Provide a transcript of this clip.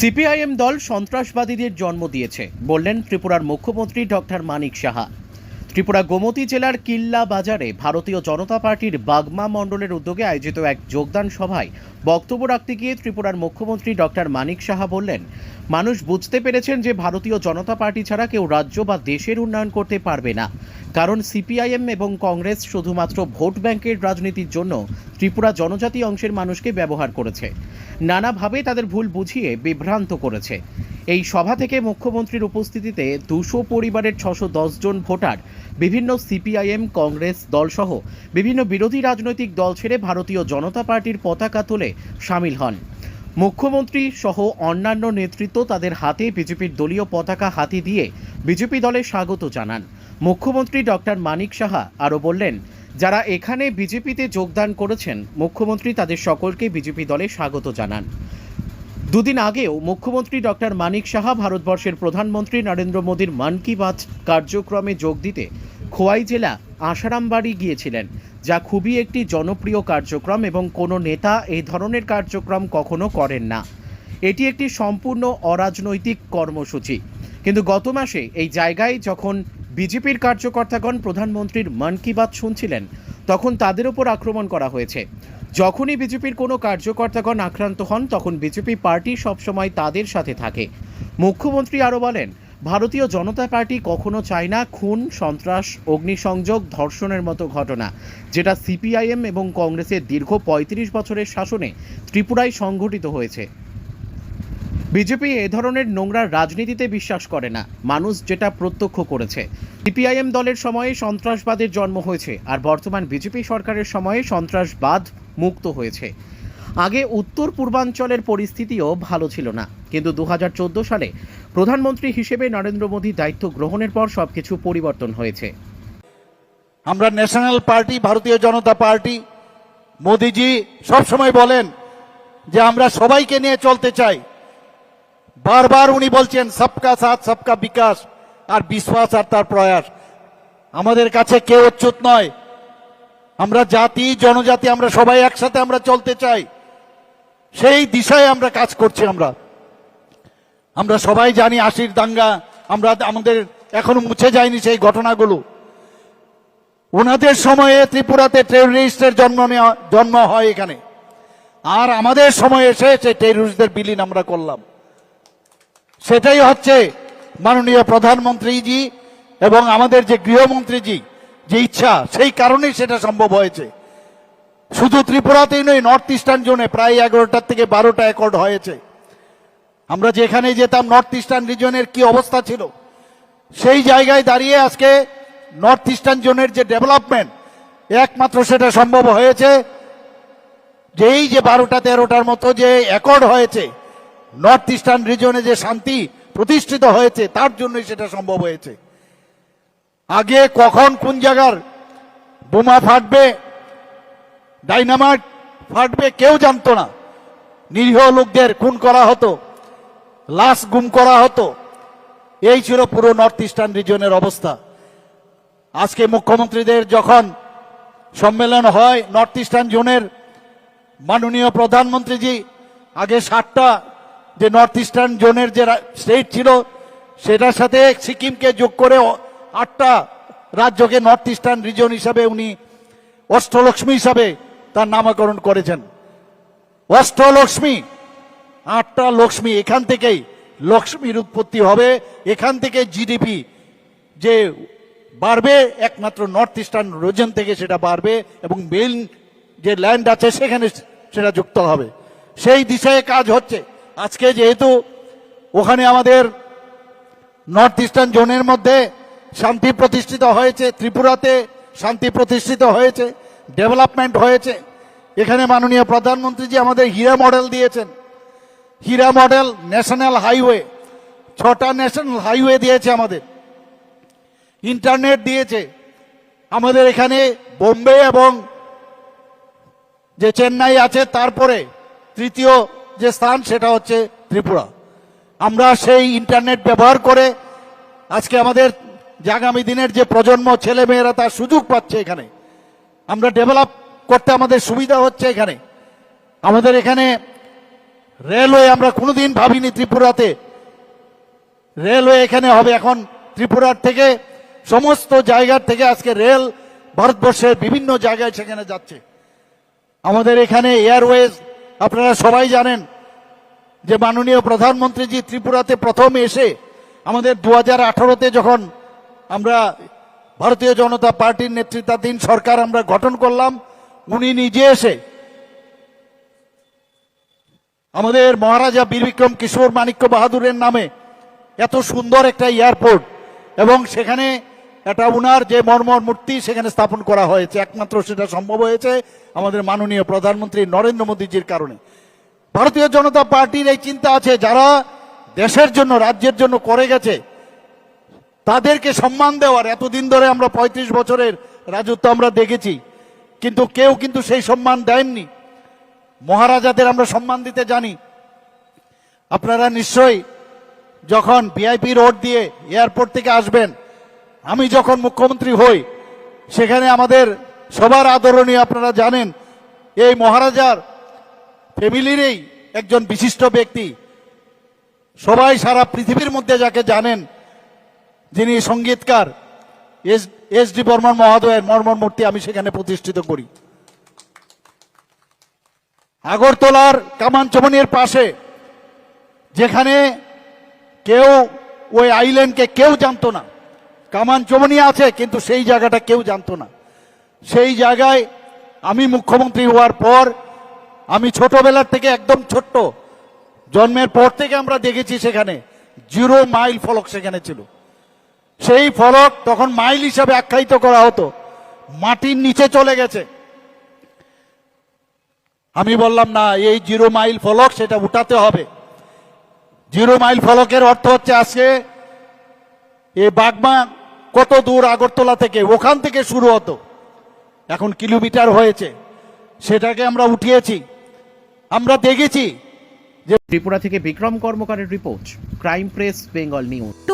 CPIM দল সন্ত্রাসবাদীদের জন্ম দিয়েছে বললেন ত্রিপুরার মুখ্যমন্ত্রী ডক্টর মানিক সাহা। ত্রিপুরা গোমতী জেলার কিল্লা বাজারে ভারতীয় জনতা পার্টির বাগমা মণ্ডলের উদ্যোগে আয়োজিত এক যোগদান সভায় বক্তব্য রাখতে গিয়ে ত্রিপুরার মুখ্যমন্ত্রী ডক্টর মানিক সাহা বললেন, মানুষ বুঝতে পেরেছেন যে ভারতীয় জনতা পার্টি ছাড়া কেউ রাজ্য বা দেশের উন্নয়ন করতে পারবে না। কারণ সিপিআইএম এবং কংগ্রেস শুধুমাত্র ভোট ব্যাংকের রাজনীতির জন্য ত্রিপুরা জনজাতি অংশের মানুষকে ব্যবহার করেছে। নানাভাবে তাদের ভুল বুঝিয়ে বিভ্রান্ত করেছে। এই সভা থেকে মুখ্যমন্ত্রীর উপস্থিতিতে দুশো পরিবারের ছশো জন ভোটার, বিভিন্ন সিপিআইএম, কংগ্রেস দলসহ বিভিন্ন বিরোধী রাজনৈতিক দল ছেড়ে ভারতীয় জনতা পার্টির পতাকা তুলে সামিল হন। মুখ্যমন্ত্রী সহ অন্যান্য নেতৃত্ব তাদের হাতে বিজেপির দলীয় পতাকা হাতে দিয়ে বিজেপি দলে স্বাগত জানান। মুখ্যমন্ত্রী ডক্টর মানিক সাহা আরও বললেন, যারা এখানে বিজেপিতে যোগদান করেছেন, মুখ্যমন্ত্রী তাদের সকলকে বিজেপি দলে স্বাগত জানান। দুদিন আগেও মুখ্যমন্ত্রী ডক্টর মানিক সাহা ভারতবর্ষের প্রধানমন্ত্রী নরেন্দ্র মোদীর মন কি বাত কার্যক্রমে যোগ দিতে খোয়াই জেলা আশারামবাড়ি গিয়েছিলেন, যা খুবই একটি জনপ্রিয় কার্যক্রম এবং কোনো নেতা এই ধরনের কার্যক্রম কখনো করেন না। এটি একটি সম্পূর্ণ অরাজনৈতিক কর্মসূচি। কিন্তু গত মাসে এই জায়গায় যখন বিজেপির কার্যকর্তাগণ প্রধানমন্ত্রীর মন কি বাত শুনছিলেন, তখন তাদের ওপর আক্রমণ করা হয়েছে। যখনই বিজেপির কোনো কার্যকর্তাগণ আক্রান্ত হন, তখন বিজেপি পার্টি সবসময় তাদের সাথে থাকে। মুখ্যমন্ত্রী আরও বলেন, ভারতীয় জনতা পার্টি কখনো চায় না খুন, সন্ত্রাস, অগ্নিসংযোগ, ধর্ষণের মতো ঘটনা, যেটা সিপিআইএম এবং কংগ্রেসের দীর্ঘ পঁয়ত্রিশ বছরের শাসনে ত্রিপুরায় সংঘটিত হয়েছে। বিজেপি এ ধরনের নোংরা রাজনীতিতে বিশ্বাস করে না। মানুষ যেটা প্রত্যক্ষ করেছে। সিপিআইএম দলের সময়ে সন্ত্রাসবাদের জন্ম হয়েছে, আর বর্তমান বিজেপি সরকারের সময়ে সন্ত্রাসবাদ মুক্ত হয়েছে। আগে উত্তর পূর্বাঞ্চলের পরিস্থিতিও ভালো ছিল না। কিন্তু দু হাজার চোদ্দ সালে প্রধানমন্ত্রী হিসেবে নরেন্দ্র মোদী দায়িত্ব গ্রহণের পর সবকিছু পরিবর্তন হয়েছে। আমরা ন্যাশনাল পার্টি, ভারতীয় জনতা পার্টি, মোদিজি সবসময় বলেন যে আমরা সবাইকে নিয়ে চলতে চাই। বারবার উনি বলছেন, সবকা সাথ, সবকা বিকাশ। আর বিশ্বাস আর তার প্রয়াস। আমাদের কাছে কেউ অচ্যুত নয়। আমরা জাতি, জনজাতি, আমরা সবাই একসাথে আমরা চলতে চাই। সেই দিশায় আমরা কাজ করছি আমরা। আমরা সবাই জানি আশির দাঙ্গা, আমরা আমাদের এখনও মুছে যায়নি সেই ঘটনাগুলো। ওনাদের সময়ে ত্রিপুরাতে টেররিস্টের জন্ম নেওয়া, জন্ম হয় এখানে। আর আমাদের সময়ে এসে সেই টেররিস্টদের বিলীন আমরা করলাম। সেটাই হচ্ছে মাননীয় প্রধানমন্ত্রীজি এবং আমাদের যে গৃহমন্ত্রীজি যে ইচ্ছা, সেই কারণেই সেটা সম্ভব হয়েছে। শুধু ত্রিপুরাতেই নয় নর্থ ইস্টার্ন জোনে প্রায় এগারোটার থেকে বারোটা অ্যাকর্ড হয়েছে। আমরা যেখানে যেতাম নর্থ ইস্টার্ন রিজনের কি অবস্থা ছিল? সেই জায়গায় দাঁড়িয়ে আজকে নর্থ ইস্টার্ন জোনের যে ডেভেলপমেন্ট একমাত্র সেটা সম্ভব হয়েছে। যে এই যে বারোটা, তেরোটার মতো যে অ্যাকর্ড হয়েছে নর্থ ইস্টার্ন রিজনে যে শান্তি প্রতিষ্ঠিত হয়েছে, তার জন্যই সেটা সম্ভব হয়েছে। আগে কখন কোন জায়গার বোমা ফাটবে, ডাইনামাইট ফাটবে কেউ জানতো না। নিরীহ লোকদের খুন করা হতো, লাশ গুম করা হতো। এই ছিল পুরো নর্থ ইস্টার্ন রিজনের অবস্থা। আজকে মুখ্যমন্ত্রীদের যখন সম্মেলন হয় নর্থ ইস্টার্ন জোনের মাননীয় প্রধানমন্ত্রীজি, আগে ষাটটা যে নর্থ ইস্টার্ন জোনের যে স্টেট ছিল, সেটার সাথে সিকিমকে যোগ করে আটটা রাজ্যকে নর্থ ইস্টার্ন রিজন হিসাবে উনি অষ্টলক্ষ্মী হিসাবে তার নামকরণ করেছেন। অষ্টলক্ষ্মী, আটটা লক্ষ্মী, এখান থেকেই লক্ষ্মীর উৎপত্তি হবে। এখান থেকে জিডিপি যে বাড়বে, একমাত্র নর্থ ইস্টার্ন রিজন থেকে সেটা বাড়বে এবং মেইন যে ল্যান্ড আছে সেখানে সেটা যুক্ত হবে। সেই দিশায় কাজ হচ্ছে। আজকে যেহেতু ওখানে আমাদের নর্থ ইস্টার্ন জোনের মধ্যে শান্তি প্রতিষ্ঠিত হয়েছে, ত্রিপুরাতে শান্তি প্রতিষ্ঠিত হয়েছে, ডেভেলপমেন্ট হয়েছে। এখানে মাননীয় প্রধানমন্ত্রীজি আমাদের হীরা মডেল দিয়েছেন। হীরা মডেল ন্যাশনাল হাইওয়ে, ছটা ন্যাশনাল হাইওয়ে দিয়েছে আমাদের। ইন্টারনেট দিয়েছে। আমাদের এখানে বোম্বে এবং যে চেন্নাই আছে, তারপরে তৃতীয় যে স্থান, সেটা হচ্ছে ত্রিপুরা। আমরা সেই ইন্টারনেট ব্যবহার করে আজকে আমাদের যে আগামী দিনের যে প্রজন্ম ছেলে মেয়েরা তার সুযোগ পাচ্ছে এখানে। আমরা ডেভেলপ করতে আমাদের সুবিধা হচ্ছে এখানে। আমাদের এখানে রেলওয়ে আমরা কোনোদিন ভাবিনি ত্রিপুরাতে। রেলওয়ে এখানে হবে এখন ত্রিপুরার থেকে সমস্ত জায়গার থেকে আজকে রেল ভারতবর্ষের বিভিন্ন জায়গায় সেখানে যাচ্ছে। আমাদের এখানে এয়ারওয়েজ আপনারা সবাই জানেন যে মাননীয় প্রধানমন্ত্রীজি ত্রিপুরাতে প্রথম এসে আমাদের দু হাজার যখন আমরা ভারতীয় জনতা পার্টির নেতৃত্বাধীন সরকার আমরা গঠন করলাম, উনি নিজে এসে আমাদের মহারাজা বীর বিক্রম কিশোর মাণিক্য বাহাদুরের নামে এত সুন্দর একটা এয়ারপোর্ট এবং সেখানে একটা উনার যে মর্মর মূর্তি সেখানে স্থাপন করা হয়েছে। একমাত্র সেটা সম্ভব হয়েছে আমাদের মাননীয় প্রধানমন্ত্রী নরেন্দ্র মোদীজির কারণে। ভারতীয় জনতা পার্টির এই চিন্তা আছে, যারা দেশের জন্য, রাজ্যের জন্য করে গেছে তাদেরকে সম্মান দেওয়ার এতদিন ধরে আমরা পঁয়ত্রিশ বছরের রাজত্ব আমরা দেখেছি। কিন্তু কেউ কিন্তু সেই সম্মান দেননি। মহারাজাদের আমরা সম্মান দিতে জানি। আপনারা নিশ্চয়ই যখন ভিআইপি রোড দিয়ে এয়ারপোর্ট থেকে আসবেন, আমি যখন মুখ্যমন্ত্রী হই, সেখানে আমাদের সবার আদরণীয় আপনারা জানেন, এই মহারাজার ফ্যামিলিরই একজন বিশিষ্ট ব্যক্তি। সবাই সারা পৃথিবীর মধ্যে যাকে জানেন যিনি সঙ্গীতকার এস এস ডি বর্মন মহোদয়ের মর্মর মূর্তি আমি সেখানে প্রতিষ্ঠিত করি। আগরতলার কামানচমনির পাশে, যেখানে কেউ ওই আইল্যান্ডকে কেউ জানতো না। কামানচমনি আছে, কিন্তু সেই জায়গাটা কেউ জানতো না। সেই জায়গায় আমি মুখ্যমন্ত্রী হওয়ার পর, আমি ছোটবেলার থেকে একদম ছোট্ট, জন্মের পর থেকে আমরা দেখেছি সেখানে, জিরো মাইল ফলক সেখানে ছিল। সেই ফলক তখন মাইল হিসাবে আখ্যায়িত করা হতো। মাটির নিচে চলে গেছে। আমি বললাম, না, এই জিরো মাইল ফলক সেটা উঠাতে হবে। জিরো মাইল ফলকের অর্থ হচ্ছে আজকে এ বাগমা কত দূর আগরতলা থেকে, ওখান থেকে শুরু হতো। এখন কিলোমিটার হয়েছে। সেটাকে আমরা উঠিয়েছি। আমরা দেখেছি যে ত্রিপুরা থেকে Bikram কর্মকারের report, crime press, Bengal news.